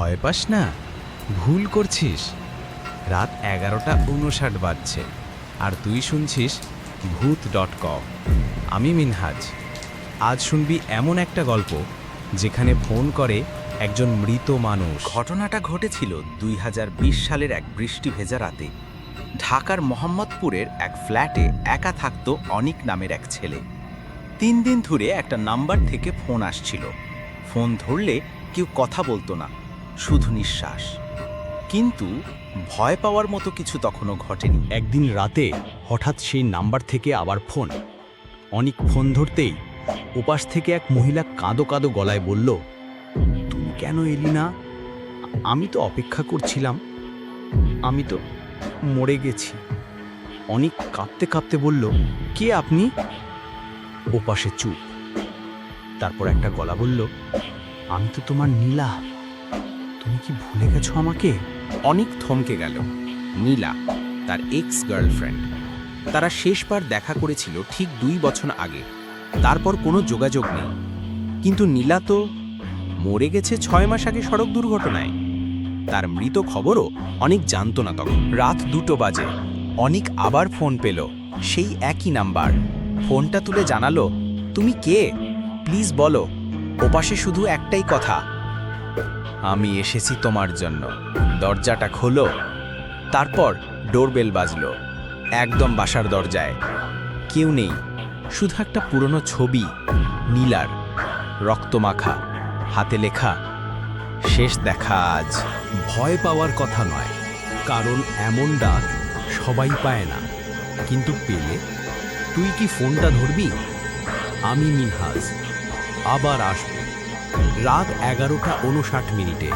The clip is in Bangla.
ভয় পাস না। ভুল করছিস। রাত এগারোটা উনষাট বাজছে। আর তুই শুনছিস ভূত ডট কম। আমি মিনহাজ। আজ শুনবি এমন একটা গল্প যেখানে ফোন করে একজন মৃত মানুষ। ঘটনাটা ঘটেছিল দুই হাজার বিশ সালের এক বৃষ্টি ভেজা রাতে। ঢাকার মোহাম্মদপুরের এক ফ্ল্যাটে একা থাকত অনিক নামের এক ছেলে। তিন দিন ধরে একটা নাম্বার থেকে ফোন আসছিল। ফোন ধরলে কেউ কথা বলতো না। শুধু নিঃশ্বাস। কিন্তু ভয় পাওয়ার মতো কিছু তখনও ঘটেনি। একদিন রাতে হঠাৎ সেই নাম্বার থেকে আবার ফোন। অনেক ফোন ধরতেই ওপাশ থেকে এক মহিলা কাঁদো কাঁদো গলায় বলল, তুমি কেন এলি না? আমি তো অপেক্ষা করছিলাম। আমি তো মরে গেছি। অনেক কাঁপতে কাঁপতে বলল, কে আপনি? ওপাশে চুপ। তারপর একটা গলা বলল, আমি তো তোমার নীলা। কি ভুলে গেছো আমাকে? অনেক থমকে গেল। নীলা, তার এক্স গার্লফ্রেন্ড তারা শেষবার দেখা করেছিল ঠিক দুই বছর আগে। তারপর কোনো যোগাযোগ নেই। কিন্তু নীলা তো মরে গেছে ছয় মাস আগে সড়ক দুর্ঘটনায়। তার মৃত খবরও অনেক জানতো না তখন। রাত দুটো বাজে। অনেক আবার ফোন পেল। সেই একই নাম্বার। ফোনটা তুলে জানালো, তুমি কে? প্লিজ বলো। ওপাশে শুধু একটাই কথা আমি এসেছি তোমার জন্য। দরজাটা খোলো। তারপর ডোরবেল বাজলো। একদম বাসার দরজায়। কেউ নেই। শুধু একটা পুরনো ছবি, নীলার। রক্তমাখা, হাতে লেখা। শেষ দেখা আজ। ভয় পাওয়ার কথা নয়। কারণ এমন ডাক সবাই পায় না। কিন্তু পেলে? তুই কি ফোনটা ধরবি? আমি মিনহাজ। আবার আসব। রাত এগারোটা উনষাট মিনিটে।